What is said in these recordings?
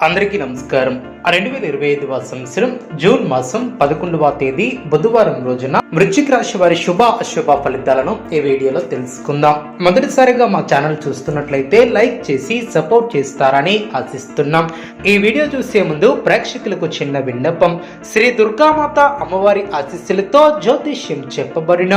అందరికీ నమస్కారం. రెండు వేల ఇరవై ఐదవ సంవత్సరం జూన్ మాసం పదకొండవ తేదీ బుధవారం రోజున వృశ్చిక రాశి వారి శుభ అశుభ ఫలితాలను ఈ వీడియోలో తెలుసుకుందాం. మొదటిసారిగా మా ఛానల్ చూస్తున్నట్లయితే లైక్ చేసి సపోర్ట్ చేస్తారని ఆశిస్తున్నాం. ఈ వీడియో చూసే ముందు ప్రేక్షకులకు చిన్న విన్నపం. శ్రీ దుర్గామాత అమ్మవారి ఆశీస్సులతో జ్యోతిష్యం చెప్పబడిన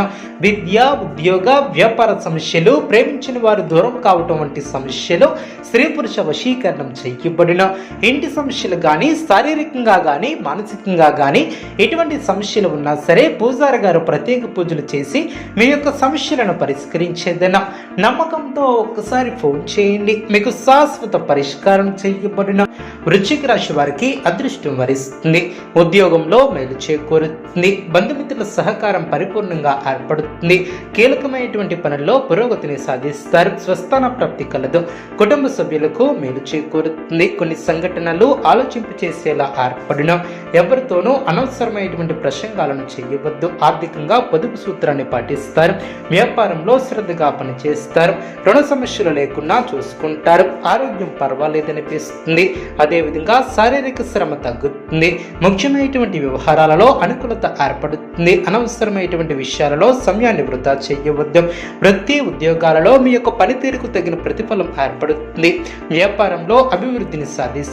విద్య ఉద్యోగ వ్యాపార సమస్యలు ప్రేమించిన వారు దూరం కావటం వంటి సమస్యలు స్త్రీ పురుష వశీకరణం చేయబడిన ఇంటి సమస్యలు కానీ శారీరకంగా కానీ మానసికంగా కానీ ఎటువంటి సమస్యలు ఉన్నా సరే పూజారి గారు ప్రత్యేక పూజలు చేసి మీ యొక్క సమస్యలను పరిష్కరించేదన నమ్మకంతో ఒక్కసారి ఫోన్ చేయండి. మీకు శాశ్వత పరిష్కారం చేయబడిన వృశ్చిక రాశి వారికి అదృష్టం వరిస్తుంది. ఉద్యోగంలో మేలు చేకూరుతుంది. బంధుమిత్రుల సహకారం పరిపూర్ణంగా ఏర్పడుతుంది. కీలకమైనటువంటి పనుల్లో పురోగతిని సాధిస్తారు. స్వస్థాన ప్రాప్తి కలదు. కుటుంబ సభ్యులకు మేలు చేకూరుతుంది. కొన్ని సంఘటనలు ఆలోచింపు చేసేలా ఏర్పడిన ఎవరితోనూ అనవసరమైనటువంటి ప్రసంగాలను చేయవద్దు. ఆర్థికంగా పొదుపు సూత్రాన్ని పాటిస్తారు. వ్యాపారంలో శ్రద్ధగా పనిచేస్తారు. రుణ సమస్యలు లేకుండా చూసుకుంటారు. ఆరోగ్యం పర్వాలేదనిపిస్తుంది. అదేవిధంగా శారీరక శ్రమ తగ్గుతుంది. ముఖ్యమైనటువంటి వ్యవహారాలలో అనుకూలత ఏర్పడుతుంది. అనవసరమైనటువంటి విషయాలలో సమయాన్ని వృధా చేయవద్దు. వృత్తి ఉద్యోగాలలో మీ యొక్క పనితీరుకు తగిన ప్రతిఫలం ఏర్పడుతుంది. వ్యాపారంలో అభివృద్ధిని సాధిస్తారు.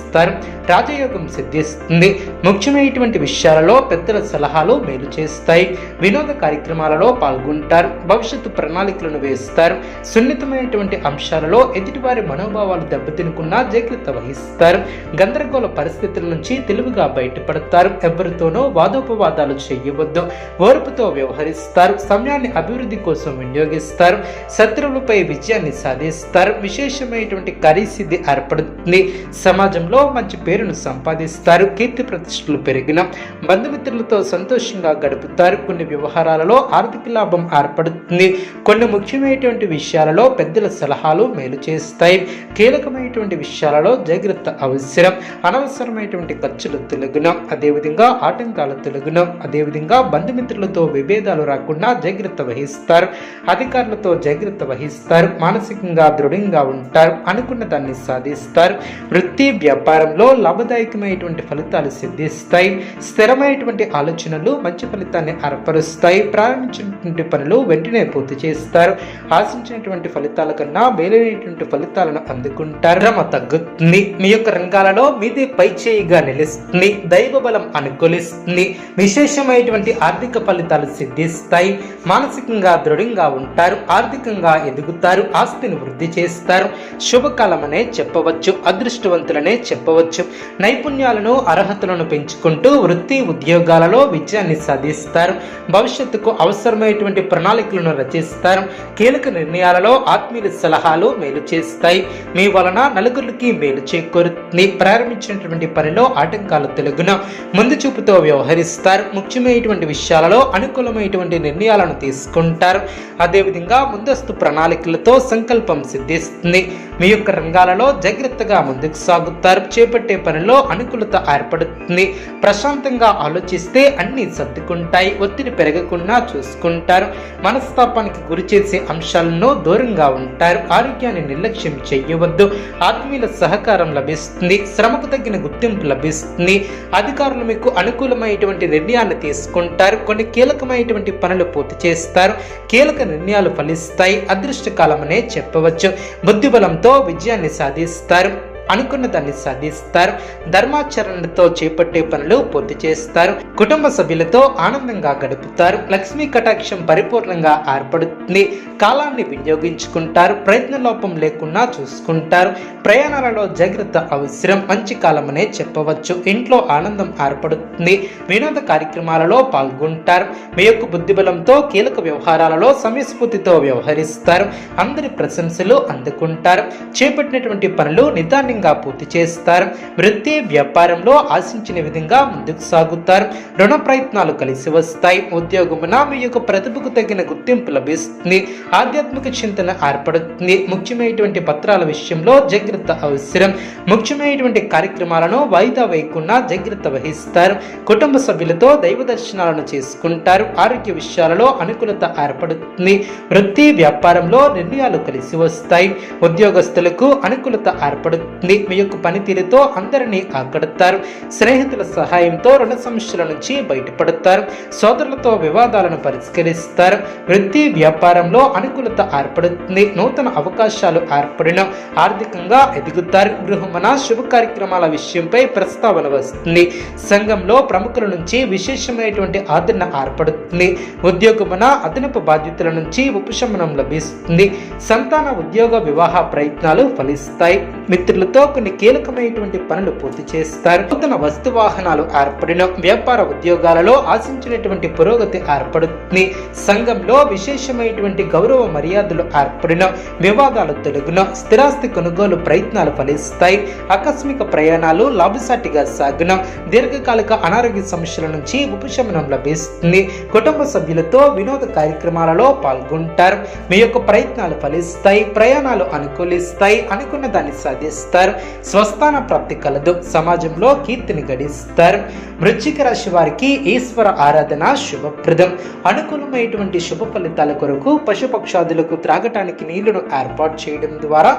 రాజయోగం సిద్ధిస్తుంది. ముఖ్యమైనటువంటి విషయాలలో పెద్దల సలహాలు మేలు చేస్తాయి. వినోద కార్యక్రమాలలో పాల్గొంటారు. భవిష్యత్తు ప్రణాళికలను వేస్తారు. సున్నితమైనటువంటి అంశాలలో ఎదుటివారి మనోభావాలు దెబ్బతినకుండా జాగ్రత్త వహిస్తారు. గందరగోళ పరిస్థితుల నుంచి తెలివిగా బయటపడతారు. ఎవరితోనో వాదోపవాదాలు చేయవద్దు. ఓర్పుతో వ్యవహరిస్తారు. సమయాన్ని అభివృద్ధి కోసం వినియోగిస్తారు. శత్రువులపై విజయాన్ని సాధిస్తారు. విశేషమైనటువంటి కార్యసిద్ధి ఏర్పడుతుంది. సమాజంలో మంచి పేరును సంపాదిస్తారు. కీర్తి ప్రతిష్టలు పెరిగిన బంధుమిత్రులతో సంతోషంగా గడుపుతారు. కొన్ని వ్యవహారాలలో ఆర్థిక లాభం ఏర్పడుతుంది. కొన్ని ముఖ్యమైనటువంటి విషయాలలో పెద్దల సలహాలు మేలు చేస్తాయి. కీలకమైనటువంటి విషయాలలో జాగ్రత్త అవసరం. అనవసరమైనటువంటి ఖర్చులు తొలగున అదేవిధంగా ఆటంకాలు తొలగున అదేవిధంగా బంధుమిత్రులతో విభేదాలు రాకుండా జాగ్రత్త వహిస్తారు. అధికారులతో జాగ్రత్త వహిస్తారు. మానసికంగా దృఢంగా ఉంటారు. అనుకున్న దాన్ని సాధిస్తారు. వృత్తి వ్యాపారంలో లాభదాయకమైనటువంటి ఫలితాలు సిద్ధిస్తాయి స్థిరమైనటువంటి ఆలోచనలు మంచి ఫలితాన్ని ఏర్పరుస్తాయి ప్రారంభించినటువంటి పనులు వెంటనే పూర్తి చేస్తారు. ఆశించినటువంటి ఫలితాల కన్నా మేలైనటువంటి ఫలితాలను అందుకుంటారు. రమ తగ్గుతుంది. మీ యొక్క రంగాలలో మీది పై చేయిగా నిలుస్తుంది. దైవ బలం అనుకూలిస్తుంది. విశేషమైనటువంటి ఆర్థిక ఫలితాలు సిద్ధిస్తాయి. మానసికంగా దృఢంగా ఉంటారు. ఆర్థికంగా ఎదుగుతారు. ఆస్తిని వృద్ధి చేస్తారు. శుభకాలం అనే చెప్పవచ్చు. అదృష్టవంతులనే చెప్పవచ్చు. నైపుణ్యాలను అర్హతలను పెంచుకుంటూ వృత్తి ఉద్యోగాలలో విజయాన్ని సాధిస్తారు. భవిష్యత్తుకు అవసరమైనటువంటి ప్రణాళికలను రచిస్తారు. కీలక నిర్ణయాలలో ఆత్మీయుల సలహాలు మేలు చేస్తాయి. మీ వలన నలుగురికి మేలు చేకూరుతుంది. ప్రారంభించినటువంటి పనిలో ఆటంకాలు తెలుగున ముందు చూపుతో వ్యవహరిస్తారు. ముఖ్యమైనటువంటి విషయాలలో అనుకూలమైనటువంటి నిర్ణయాలను తీసుకుంటారు. అదేవిధంగా ముందస్తు ప్రణాళికలతో సంకల్పం సిద్ధిస్తుంది. మీ యొక్క రంగాలలో జాగ్రత్తగా ముందుకు సాగుతారు. చేపట్టే పనిలో అనుకూలత ఏర్పడుతుంది. ప్రశాంతంగా ఆలోచిస్తే అన్ని సర్దుకుంటాయి ఒత్తిడి పెరగకుండా చూసుకుంటారు. మనస్తాపానికి గురి చేసే అంశాలను దూరంగా ఉంటారు. ఆరోగ్యాన్ని నిర్లక్ష్యం చేయవద్దు. ఆత్మీయుల సహకారం లభిస్తుంది. శ్రమకు తగిన గుర్తింపు లభిస్తుంది. అధికారులు మీకు అనుకూలమైనటువంటి నిర్ణయాన్ని తీసుకుంటారు. కొన్ని కీలకమైనటువంటి పనులు పూర్తి చేస్తారు. కీలక నిర్ణయాలు ఫలిస్తాయి. అదృష్టకాలమనే చెప్పవచ్చు. బుద్ధిబలంతో విజయాన్ని సాధిస్తారు. అనుకున్న దాన్ని సాధిస్తారు. ధర్మాచరణతో చేపట్టే పనులు పూర్తి చేస్తారు. కుటుంబ సభ్యులతో ఆనందంగా గడుపుతారు. లక్ష్మీ కటాక్షం పరిపూర్ణంగా ఏర్పడుతుంది. కాలాన్ని వినియోగించుకుంటారు. ప్రయత్న లోపం లేకుండా చూసుకుంటారు. ప్రయాణాలలో జాగ్రత్త అవసరం. మంచి కాలమనే చెప్పవచ్చు. ఇంట్లో ఆనందం ఏర్పడుతుంది. వినోద కార్యక్రమాలలో పాల్గొంటారు. మీ యొక్క బుద్ధిబలంతో కీలక వ్యవహారాలలో సమయస్ఫూర్తితో వ్యవహరిస్తారు. అందరి ప్రశంసలు అందుకుంటారు. చేపట్టినటువంటి పనులు నిదానంగా పూర్తి చేస్తారు. వృత్తి వ్యాపారంలో ఆశించిన విధంగా ముందుకు సాగుతారు. రుణ ప్రయత్నాలు కలిసి వస్తాయి. ఉద్యోగమున మీ యొక్క ప్రతిభకు తగిన గుర్తింపు లభిస్తుంది. ఆధ్యాత్మిక చింతన ఏర్పడుతుంది. ముఖ్యమైనటువంటి పత్రాల విషయంలో జాగ్రత్త అవసరం. ముఖ్యమైనటువంటి కార్యక్రమాలను వాయిదా వేయకుండా జాగ్రత్త వహిస్తారు. కుటుంబ సభ్యులతో దైవ దర్శనాలను చేసుకుంటారు. ఆరోగ్య విషయాలలో అనుకూలత ఏర్పడుతుంది. వృత్తి వ్యాపారంలో నిర్ణయాలు కలిసి వస్తాయి. ఉద్యోగస్తులకు అనుకూలత ఏర్పడుతుంది. ఉంటుంది మీ యొక్క పనితీరుతో అందరినీ ఆకడతారు స్నేహితుల సహాయంతో రుణ సమస్యల నుంచి బయటపడతారు. సోదరులతో వివాదాలను పరిష్కరిస్తారు. వృత్తి వ్యాపారంలో అనుకూలత ఏర్పడుతుంది. నూతన అవకాశాలు ఏర్పడిన ఆర్థికంగా ఎదుగుతారు. గృహమన శుభ కార్యక్రమాల విషయంపై ప్రస్తావన వస్తుంది. సంఘంలో ప్రముఖుల నుంచి విశేషమైనటువంటి ఆదరణ ఏర్పడుతుంది. ఉద్యోగమున అదనపు బాధ్యతల నుంచి ఉపశమనం లభిస్తుంది. సంతాన ఉద్యోగ వివాహ ప్రయత్నాలు ఫలిస్తాయి. మిత్రులతో కొన్ని కీలకమైనటువంటి పనులు పూర్తి చేస్తారు. నూతన వస్తు వాహనాలు ఏర్పడిన వ్యాపార ఉద్యోగాలలో ఆశించినటువంటి పురోగతి ఏర్పడుతుంది. సంఘంలో విశేషమైనటువంటి గౌరవ మర్యాదలు ఏర్పడిన వివాదాలు తొలగిన స్థిరాస్తి కొనుగోలు ప్రయత్నాలు ఫలిస్తాయి. ఆకస్మిక ప్రయాణాలు లాభసాటిగా సాగున దీర్ఘకాలిక అనారోగ్య సమస్యల నుంచి ఉపశమనం లభిస్తుంది. కుటుంబ సభ్యులతో వినోద కార్యక్రమాలలో పాల్గొంటారు. మీ యొక్క ప్రయత్నాలు ఫలిస్తాయి. ప్రయాణాలు అనుకూలిస్తాయి. అనుకున్న దాన్ని సాధిస్తారు స్వస్థాన ప్రాప్తి కలదు సమాజంలో కీర్తిని గడిస్తారు. వృశ్చిక రాశి వారికి ఈశ్వర ఆరాధన శుభప్రదం. అనుకూలమైనటువంటి శుభ ఫలితాల కొరకు పశుపక్షాదులకు త్రాగటానికి నీళ్ళను ఏర్పాటు చేయడం ద్వారా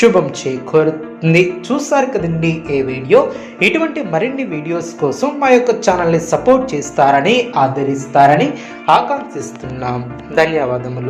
శుభం చేకూరుతుంది. చూస్తారు కదండి ఏ వీడియో? ఇటువంటి మరిన్ని వీడియోస్ కోసం మా యొక్క ఛానల్ని సపోర్ట్ చేస్తారని ఆదరిస్తారని ఆకాంక్షిస్తున్నాం. ధన్యవాదములు.